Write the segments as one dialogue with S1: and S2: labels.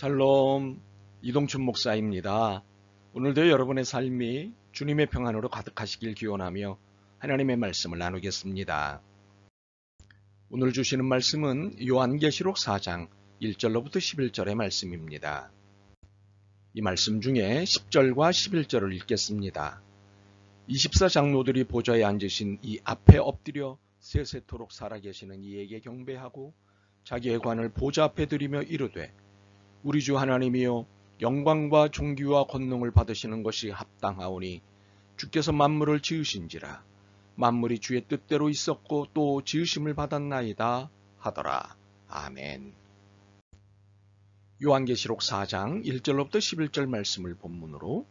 S1: 샬롬 이동춘 목사입니다. 오늘도 여러분의 삶이 주님의 평안으로 가득하시길 기원하며 하나님의 말씀을 나누겠습니다. 오늘 주시는 말씀은 요한계시록 4장 1절로부터 11절의 말씀입니다. 이 말씀 중에 10절과 11절을 읽겠습니다. 24장로들이 보좌에 앉으신 이 앞에 엎드려 세세토록 살아계시는 이에게 경배하고 자기의 관을 보좌 앞에 들이며 이르되 우리 주 하나님이여 영광과 존귀와 권능을 받으시는 것이 합당하오니 주께서 만물을 지으신지라 만물이 주의 뜻대로 있었고 또 지으심을 받았나이다 하더라. 아멘. 요한계시록 4장 1절로부터 11절 말씀을 본문으로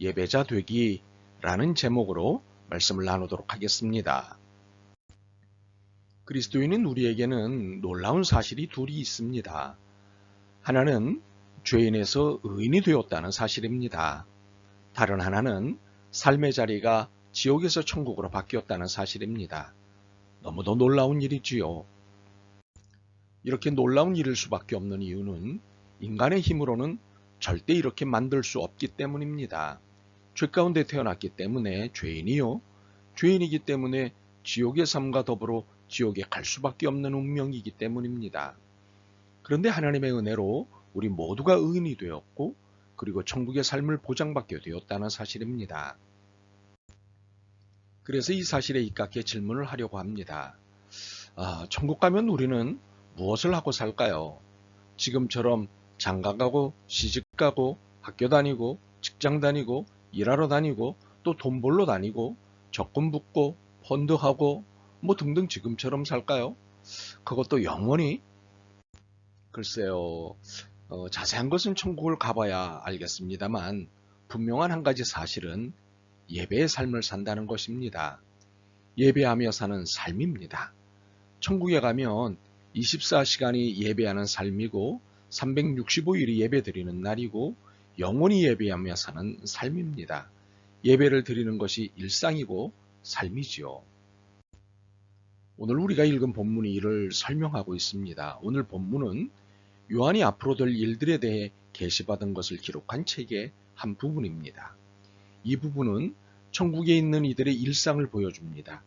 S1: 예배자 되기라는 제목으로 말씀을 나누도록 하겠습니다. 그리스도인인 우리에게는 놀라운 사실이 둘이 있습니다. 하나는 죄인에서 의인이 되었다는 사실입니다. 다른 하나는 삶의 자리가 지옥에서 천국으로 바뀌었다는 사실입니다. 너무도 놀라운 일이지요. 이렇게 놀라운 일일 수밖에 없는 이유는 인간의 힘으로는 절대 이렇게 만들 수 없기 때문입니다. 죄 가운데 태어났기 때문에 죄인이요. 죄인이기 때문에 지옥의 삶과 더불어 지옥에 갈 수밖에 없는 운명이기 때문입니다. 그런데 하나님의 은혜로 우리 모두가 의인이 되었고 그리고 천국의 삶을 보장받게 되었다는 사실입니다. 그래서 이 사실에 입각해 질문을 하려고 합니다. 아, 천국 가면 우리는 무엇을 하고 살까요? 지금처럼 장가 가고 시집 가고 학교 다니고 직장 다니고 일하러 다니고 또 돈 벌러 다니고 적금 붓고 펀드하고 뭐 등등 지금처럼 살까요? 그것도 영원히? 글쎄요. 어, 자세한 것은 천국을 가봐야 알겠습니다만 분명한 한 가지 사실은 예배의 삶을 산다는 것입니다. 예배하며 사는 삶입니다. 천국에 가면 24시간이 예배하는 삶이고 365일이 예배 드리는 날이고 영원히 예배하며 사는 삶입니다. 예배를 드리는 것이 일상이고 삶이지요. 오늘 우리가 읽은 본문이 이를 설명하고 있습니다. 오늘 본문은 요한이 앞으로 될 일들에 대해 계시받은 것을 기록한 책의 한 부분입니다. 이 부분은 천국에 있는 이들의 일상을 보여줍니다.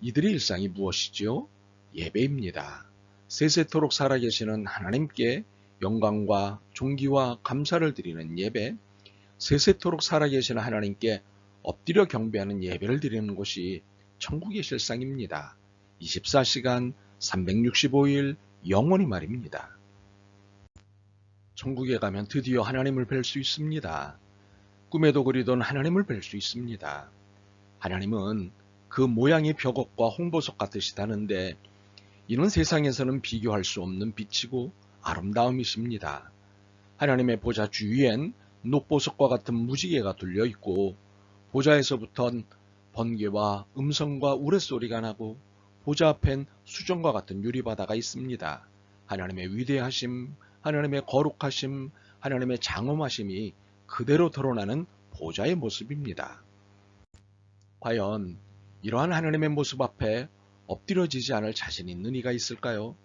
S1: 이들의 일상이 무엇이지요? 예배입니다. 세세토록 살아계시는 하나님께 영광과 존귀와 감사를 드리는 예배, 세세토록 살아계시는 하나님께 엎드려 경배하는 예배를 드리는 것이 천국의 실상입니다. 24시간 365일 영원히 말입니다. 천국에 가면 드디어 하나님을 뵐 수 있습니다. 꿈에도 그리던 하나님을 뵐 수 있습니다. 하나님은 그 모양의 벽옥과 홍보석 같으시다는데 이는 세상에서는 비교할 수 없는 빛이고 아름다움이십니다. 하나님의 보좌 주위엔 녹보석과 같은 무지개가 둘려 있고 보좌에서부턴 번개와 음성과 우레소리가 나고 보좌 앞엔 수정과 같은 유리바다가 있습니다. 하나님의 위대하심, 하나님의 거룩하심, 하나님의 장엄하심이 그대로 드러나는 보좌의 모습입니다. 과연 이러한 하나님의 모습 앞에 엎드려지지 않을 자신 있는 이가 있을까요?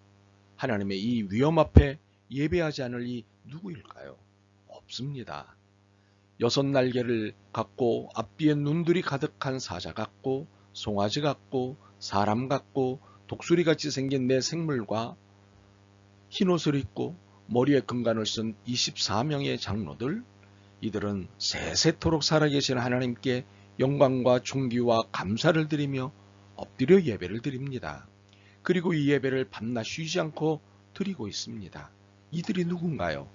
S1: 하나님의 이 위험 앞에 예배하지 않을 이 누구일까요? 없습니다. 여섯 날개를 갖고 앞뒤에 눈들이 가득한 사자 같고 송아지 같고 사람 같고 독수리같이 생긴 내 생물과 흰 옷을 입고 머리에 금관을 쓴 24명의 장로들 이들은 세세토록 살아계신 하나님께 영광과 존귀와 감사를 드리며 엎드려 예배를 드립니다. 그리고 이 예배를 밤낮 쉬지 않고 드리고 있습니다. 이들이 누군가요?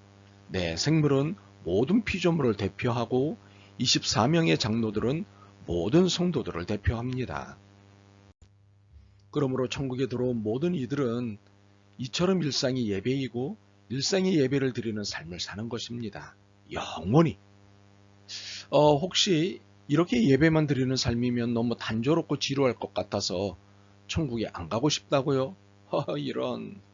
S1: 네, 생물은 모든 피조물을 대표하고 24명의 장로들은 모든 성도들을 대표합니다. 그러므로 천국에 들어온 모든 이들은 이처럼 일상이 예배이고 일상의 예배를 드리는 삶을 사는 것입니다. 영원히. 어, 혹시 이렇게 예배만 드리는 삶이면 너무 단조롭고 지루할 것 같아서 천국에 안 가고 싶다고요? 허, 이런.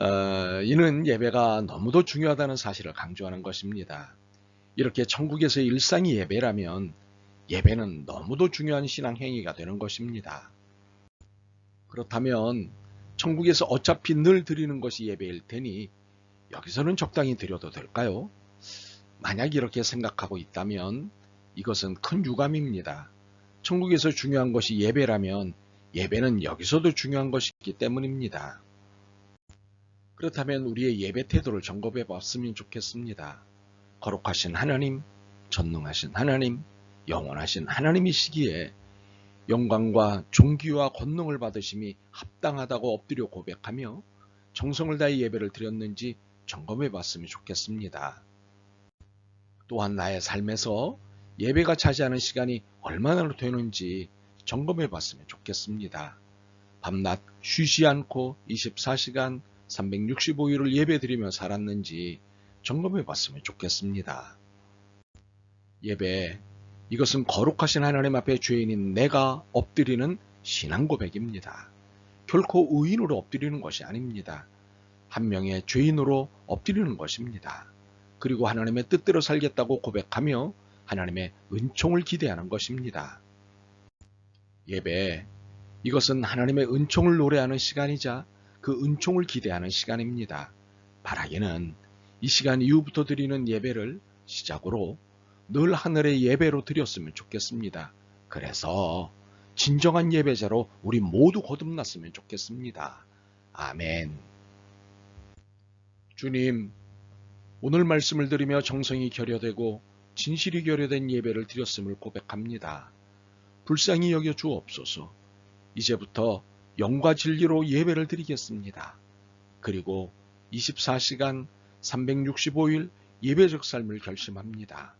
S1: 어, 이는 예배가 너무도 중요하다는 사실을 강조하는 것입니다. 이렇게 천국에서 일상이 예배라면 예배는 너무도 중요한 신앙 행위가 되는 것입니다. 그렇다면 천국에서 어차피 늘 드리는 것이 예배일 테니 여기서는 적당히 드려도 될까요? 만약 이렇게 생각하고 있다면 이것은 큰 유감입니다. 천국에서 중요한 것이 예배라면 예배는 여기서도 중요한 것이기 때문입니다. 그렇다면 우리의 예배 태도를 점검해 봤으면 좋겠습니다. 거룩하신 하나님, 전능하신 하나님, 영원하신 하나님이시기에 영광과 존귀와 권능을 받으심이 합당하다고 엎드려 고백하며 정성을 다해 예배를 드렸는지 점검해 봤으면 좋겠습니다. 또한 나의 삶에서 예배가 차지하는 시간이 얼마나 되는지 점검해 봤으면 좋겠습니다. 밤낮 쉬지 않고 24시간 365일을 예배 드리며 살았는지 점검해 봤으면 좋겠습니다. 예배, 이것은 거룩하신 하나님 앞에 죄인인 내가 엎드리는 신앙 고백입니다. 결코 의인으로 엎드리는 것이 아닙니다. 한 명의 죄인으로 엎드리는 것입니다. 그리고 하나님의 뜻대로 살겠다고 고백하며 하나님의 은총을 기대하는 것입니다. 예배, 이것은 하나님의 은총을 노래하는 시간이자 그 은총을 기대하는 시간입니다. 바라기는 이 시간 이후부터 드리는 예배를 시작으로 늘 하늘의 예배로 드렸으면 좋겠습니다. 그래서 진정한 예배자로 우리 모두 거듭났으면 좋겠습니다. 아멘. 주님, 오늘 말씀을 들으며 정성이 결여되고 진실이 결여된 예배를 드렸음을 고백합니다. 불쌍히 여겨 주옵소서. 이제부터 영과 진리로 예배를 드리겠습니다. 그리고 24시간 365일 예배적 삶을 결심합니다.